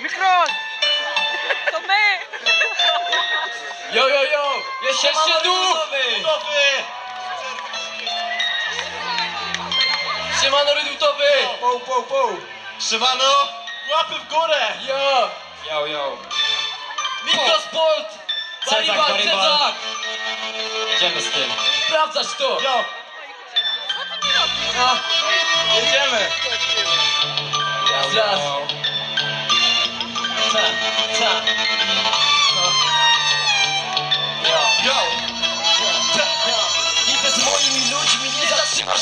Mikron! To my! Jo, jo, jo! Jesteście tu! Gotowy! Siemano Redutowy! Poł, poł, poł! Szymano, łapy w górę! Jo! Yo, yo. Mikrosport! Cezak. Cezak! Jedziemy z tym. Sprawdzać to! Yo, Co ty mi robisz? Jedziemy! Zaraz.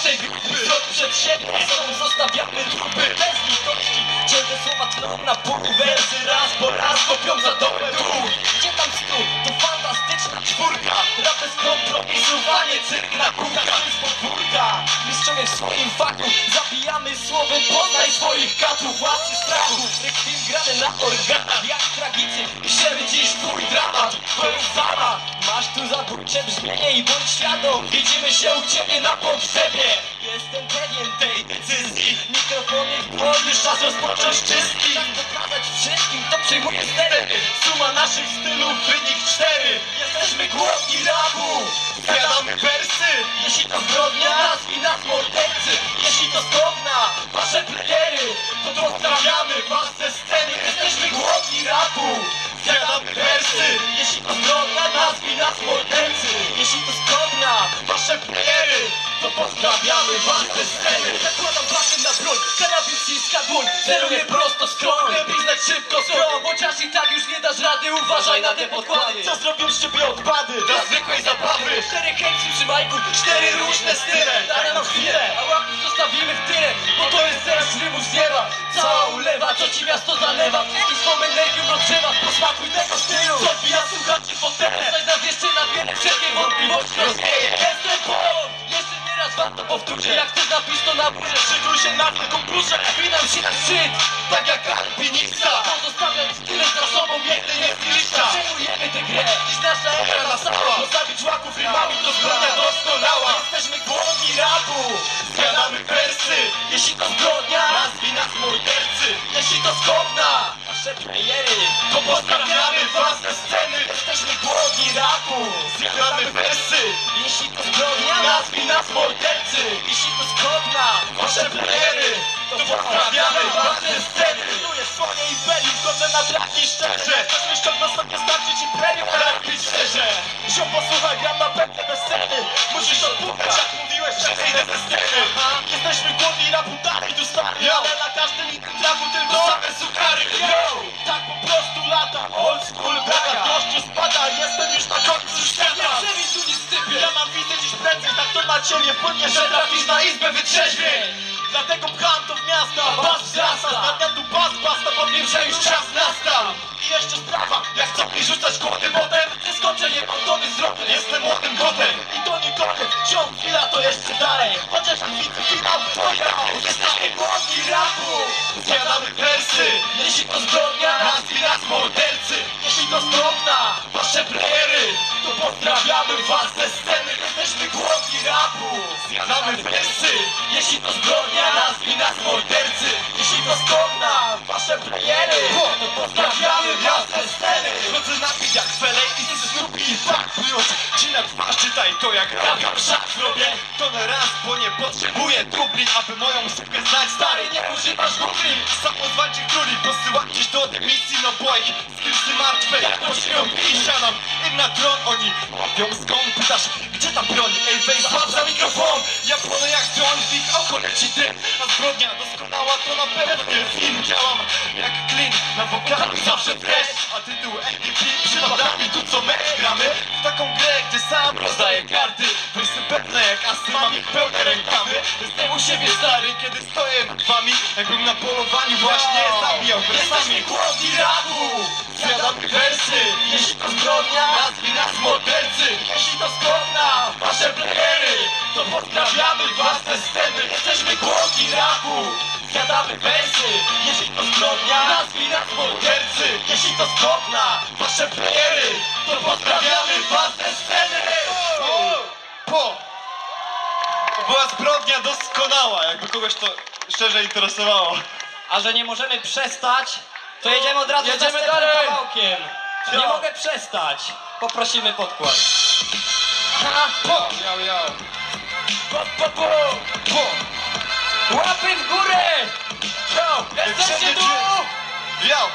Tej grupy Krok przed siebie, sobą zostawiamy trupy Bez litości, cięte słowa tną na pół raz po raz kopią za dobę dół Gdzie tam stół? To fantastyczna czwórka. Rap bez kompromisu, a nie cyrk na kółkach z podwórka. Mistrzowie w swoim fachu. Zabijamy słowem, poznaj swoich katów Łasy strachu, rekwiem grany na organach Jak tragicy, piszemy dziś twój dramat Tu zabójcze brzmienie i bądź świadom Widzimy się u ciebie na pogrzebie. Jestem pewien tej decyzji. Mikrofonie w już czas rozpocząć czystki Czas pokazać wszystkim, kto przyjmuje stery. Suma naszych stylów, wynik cztery. Jesteśmy głodni rapu Zjadamy wersy Jeśli to zbrodnia, nazwij nas mordercy. Jeśli Jeśli to zbrodnia, nazwij nas wasze playery To pozdrawiamy was ze sceny. Zakładam pakę na broń, karabin ściska dłoń. Celuję prosto w skroń, lepiej szybko skroń. Chociaż i tak już nie dasz rady, uważaj na te podkłady. Co zrobią z ciebie odpady? dla zwykłej zabawy. Cztery chęci przy majku, cztery różne style. Dane nam chwilę, a łapy zostawimy w tyle Bo to jest teraz rymus ziewa Cała ulewa, co ci miasto zalewa. Wszystkim swą energią rozgrzewa Posmakuj tego stylu. Co odbija słuchaczy fotele Stać nas jeszcze na wiele wszelkie wątpliwości rozwieje Polon, jeszcze nie raz wam to powtórzę Jak chcesz napisz to na górze. Szykuj się na taką górze Winam się na szczyt, tak jak alpinista. Pozostawiając tyle za sobą, jedynie stylista. Przejmujemy tę grę, dziś nasza era nastała Postawić łaków rymami to zbrodnia doskonała. Jesteśmy głodni rapu, zjadamy wersy Jeśli to zbrodnia, nazwij nas mordercy. Jeśli to zgodna, nasze playery To pozdrawiamy was ze sceny. Jesteśmy głodni rapu, zjadamy wersy Jeśli to zbrodnia, nazwij nas mordercy. Jeśli to zgodna, wasze playery To pozdrawiamy was ze sceny słonie i beli, wchodzę na traki szczerze. Chcesz mi ściągnąć sobie starczy ci premium, ale być szczerze. Ziom posłuchaj, gram na pewne bez sceny. Musisz odpukać, jak mówiłeś wcześniej ze sceny. Jesteśmy głodni rapu, i tu stary Ale na każdym innym traku tylko same suchary Yo, tak po prostu lata. Old school braga, gościu spada Jestem już na końcu świata. Nie przewidź tu nic sypie Ja mam widzę dziś prędzej, tak to na ciebie wpłynie Że trafisz na izbę wytrzeźwień Dlatego pcham to w miasta, bas wzrasta Stania tu bas, basta, bo wiem, że już czas nastał I jeszcze sprawa, jak chcą mi rzucać kłody potem? Zeskoczę je gotowy zwrot, jestem młodym kotem I to nie koniec, ciąg chwila to jeszcze dalej. Chociaż widzę finał, to ja Jesteśmy głodni rapu. Zjadamy wersy, jeśli to zbrodnia Nazwij nas mordercy, jeśli to zbrodnia Wasze playery, to pozdrawiamy was ze sceny Jesteśmy głodni rapu. Zjadamy wersy, jeśli to zbrodnia Nazwij nas mordercy, jeśli to zgodna Wasze playery, to pozdrawiamy ze sceny. Chodzę na bit jak Felej i Snoopy i Fuck Plus Ci na twarz czytaj to jak rapam szach robię To na raz, bo nie potrzebuję dubli Aby moją szybkę znać. Stary, nie używasz Google. Samozwańczy króli, posyłam gdzieś do dymisji No bo ich martwe jak pośmią i siadam na tron, oni łapią skąd Pytasz, gdzie ta broń? Ej, weź za mikrofon. Ja płonę jak John, w ich oko leci dym. A zbrodnia doskonała, to na pewno nie film Działam. Jak klin, na wokalu zawsze fresh A tytuł MVP przypada mi tu co my gramy. W taką grę, gdzie sam rozdaję karty. Wersy pewne jak asy, mam ich pełne rękawy Jestem u siebie stary, kiedy stoję nad wami. Jakbym na polowaniu właśnie zabijał wersami głodni rapu. Zjadamy wersy, jeśli to zbrodnia Nazwij nas mordercy, jeśli to zgodna Wasze playery, to pozdrawiamy was ze sceny Jesteśmy głodni rapu Zjadamy wersy, jeśli to zbrodnia Nazwij nas mordercy, jeśli to zgodna Wasze playery, to pozdrawiamy was ze sceny Po! To była zbrodnia doskonała, jakby kogoś to szczerze interesowało. A że nie możemy przestać, To jedziemy od razu Jedziemy z dalej. kawałkiem. Nie mogę przestać. Poprosimy podkład. Ha, po, yo, yo. Po, po, po, po. Łapy w górę! Yo, jesteście tu! Yo!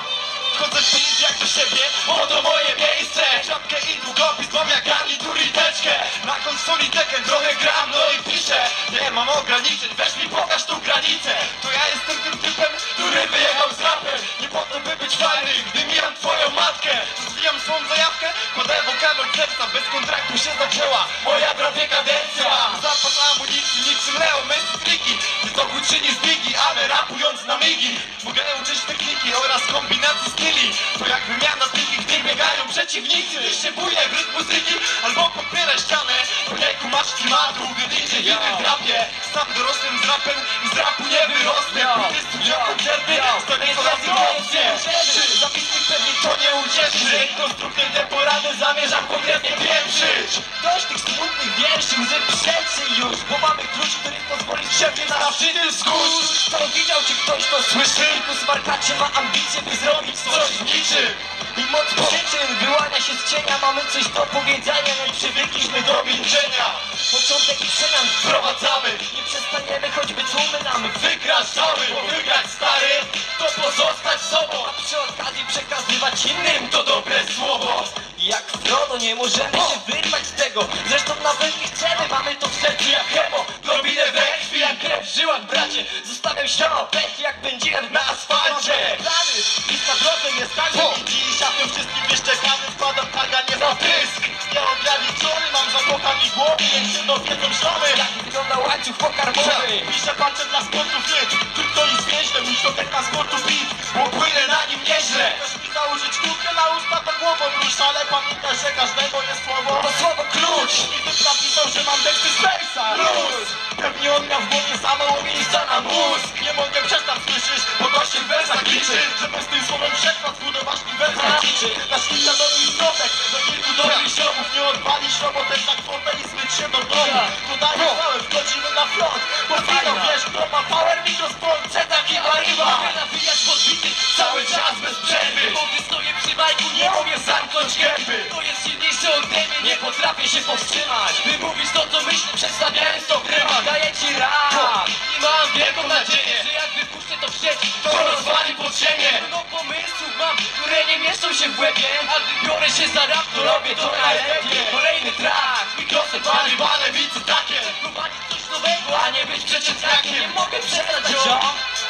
Wchodzę w pięć jak do siebie, bo to moje miejsce! Czapkę i długopis, mam jak garnitur i teczkę. Na konsoli Tekken trochę gram, no i piszę. Nie mam ograniczeń, weź mi pokaż tu granicę. To ja jestem tym typem, który wyjechał z rapem Nie po to by być fajny, gdy mijam twoją matkę. Zwijam swą zajawkę, kładę wokalą serca Bez kontraktu się zaczęła. Moja prawie kadencja To czyni zbigi, ale rapując na migi. Mogę uczyć techniki oraz kombinacji styli. To jak wymiana styli, gdy biegają przeciwnicy Ty się buje w rytm muzyki albo Kumasz klimatu, gdy DJ inny drapie. Sam dorosłem z rapem i z rapu nie wyrosnę. Pójdę studio koncerty, stoję to raz emocje Zapisnik pewnie to nie ucieszy. Konstruktor te porady zamierzam konkretnie pieprzyć. Dość tych smutnych wierszy, łzy przecy już Bo mamy klucz, który pozwoli siebie na Zawszyty skórz To widział, czy ktoś to słyszy? Kilku smarkaczy ma ambicje, by zrobić coś niczym I moc przyczyn wyłania się z cienia Mamy coś do powiedzenia, no i przywykliśmy do milczenia Początek przemian Wprowadzamy. Nie przestaniemy, choćby tłumy nam Wykraczamy, bo wygrać stary To pozostać sobą. A przy okazji przekazywać innym To dobre słowo. Jak Frodo nie możemy się wyrwać z tego. Zresztą nawet nie chcemy, mamy to w sercu jak chemo Drobinę we krwi Jak krew w żyłach bracie. Zostawiam ślad pętli jak będziłem na asfalcie. Plany, mi dziś A tym wszystkim targa nie za pysk Nieograniczony mam zakochani głowy Dowiedzą szlamy Jak wygląda łańcuch pokarmowy Piszę palcem dla sportów nic Tylko i zwięźle, mój środek na sportu bit Bo płynę na nim nieźle Chcesz mi założyć kulkę na usta, to głową rusz Ale pamiętaj, że każdego jest słowo To słowo klucz I ty napisał, że mam teksty Space'a Luz Pewnie on miał w głowie samo miejsca na mózg Nie mogę przestać słyszeć, bo to się w wersach liczy Że bez tym słowem wszechświat zbudowasz mi wersach liczy Nasz kilka dobrych zwrotek, do kilku dobrych środków Nie odpalisz kwotę i do domu. Dodaję całe, wchodzimy na front. Bo wino wiesz, kto ma power, mikrosport, Cezar i Mogę nawijać podbity Cały czas bez przerwy. Bo gdy stoję przy majku nie mogę zamknąć gęby. To jest silniejsze ode mnie, nie potrafię się powstrzymać. By mówić to co myślę, przedstawiając to rymach Daję ci rap i mam wielką nadzieję Że jak wypuszczę to w sieć, To rozwali pod ziemię Pełno pomysłów mam, które nie mieszczą się w łebie. A gdy biorę się za rap, to robię to najlepiej. Kolejny track, mikrofon Bali, bale, wicy takie. Prowadzić coś nowego, a nie być przeciwniakiem Nie mogę przestać, jo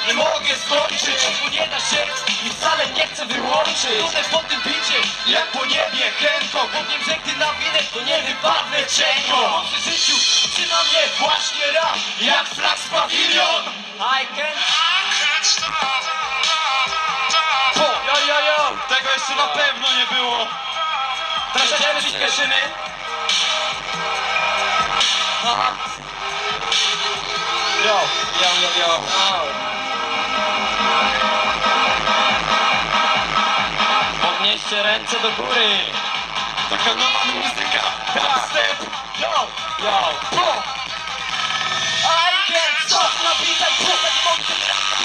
Nie mogę skończyć. Bo nie da się i wcale nie chcę wyłączyć. Runę po tym bicie, Jak po niebie Hancock bo wiem, że gdy nawinę, to nie wypadnę cienko. Bo przy życiu trzyma mnie właśnie rap Jak flag z pawilion. I can Yo, yo, yo Tego jeszcze na pewno nie było. Troszeczkę przyspieszymy. Yo, yo, yo, yo. Podnieście ręce do góry. Taka nowa muzyka Dubstep Yo, Yo po I can stop napisać postać mogę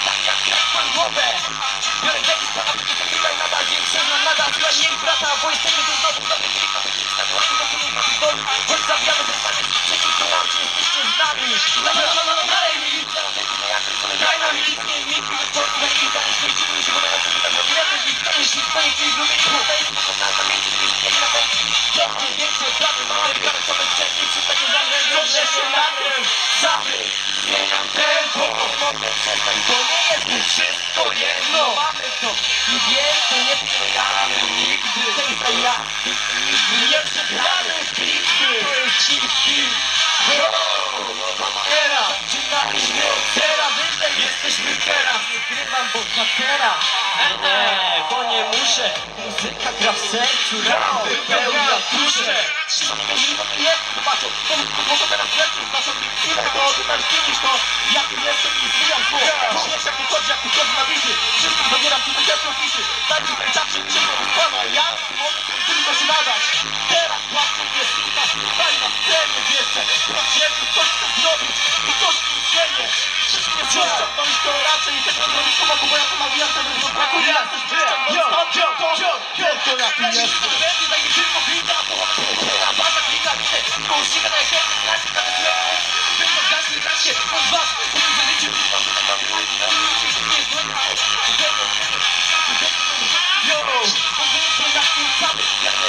tak jak jak pan głowę Biorę taki spadam, to tutaj nadal większe Znam nadal niej brata, bo jesteśmy tu znowu za wygrywa Choć zabijamy zostanie przeciw bo nie jest mi wszystko jedno Mamy to i wiem, to nie przegramy nigdy. za ja, nigdy nie przegramy bitwy To jest Era, zaczynaliśmy od Wyżej jesteśmy teraz, nie grywam bohatera Nie, bo nie muszę Muzyka gra w sercu, rap wypełnia duszę Nie, zobaczą, to może teraz Naszą chwilę, bo ty też czynisz to Jak jestem i zbijam tu Wiesz jak tu chodzi, jak tu chodzi na bity Wszystkim zabieram tu wyjazd fiszy Daj mi czas, żeby cię rozpada Ja, trudno się nadać Teraz patrzę, jest nas Daj na scenie, wiecie Podziemny coś chce zrobić I coś mi zmienię Wszystkie wciąż ciągnąć to raczej I tego zrobić pomogu, bo ja to nawijam Ten rytm braku, ja też ty ty jesteś? Będzie tak jak tylko winda, połowa baza winda, widzę, kołsika na ekran, znaczy na ekran. Wyszło gasy, znaczy, od was, mówi, że życie, Yo, powiedzmy na tym samym, ja nie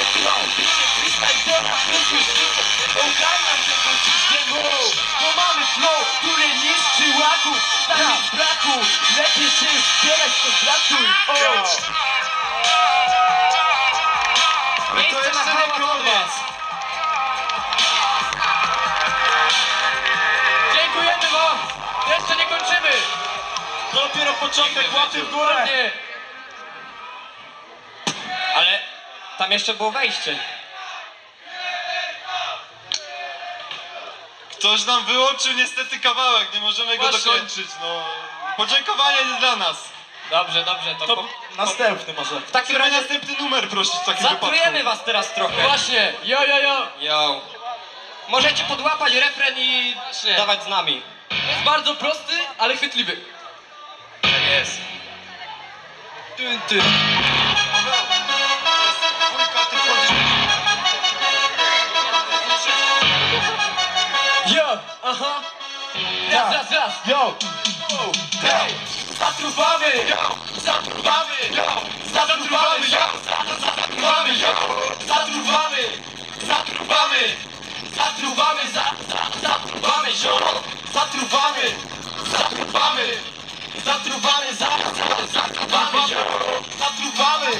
bo mamy flow, który niszczy łaków, tam braku, lepiej się wspierać, to gratuj, o! Ale to Miejsce na jeszcze nie hałas od koniec. Dziękujemy wam! Jeszcze nie kończymy! Dopiero początek, łapy w górę! Ale tam jeszcze było wejście. Ktoś nam wyłączył niestety kawałek, nie możemy go Właśnie. dokończyć, no. Podziękowanie dla nas. Dobrze, dobrze, to, To po, Następny może. w takim Chcemy razie następny numer prosić w takim wypadku. zatrujemy was teraz trochę. Właśnie, jo, jo, jo! Yo. Możecie podłapać refren i Właśnie. dawać z nami. Jest bardzo prosty, ale chwytliwy. Tak jest. Tyn, tyn. Aha! Raz, raz, raz! Yo! Hej! Zatruwamy! Zatruwamy! Zatruwamy! Zatruwamy! Zatruwamy! Zatruwamy! Zatruwamy! za- za- Zatruwamy! Zatruwamy! Zatruwamy! Zatruwamy! za- za- Zatruwamy! Zatruwamy!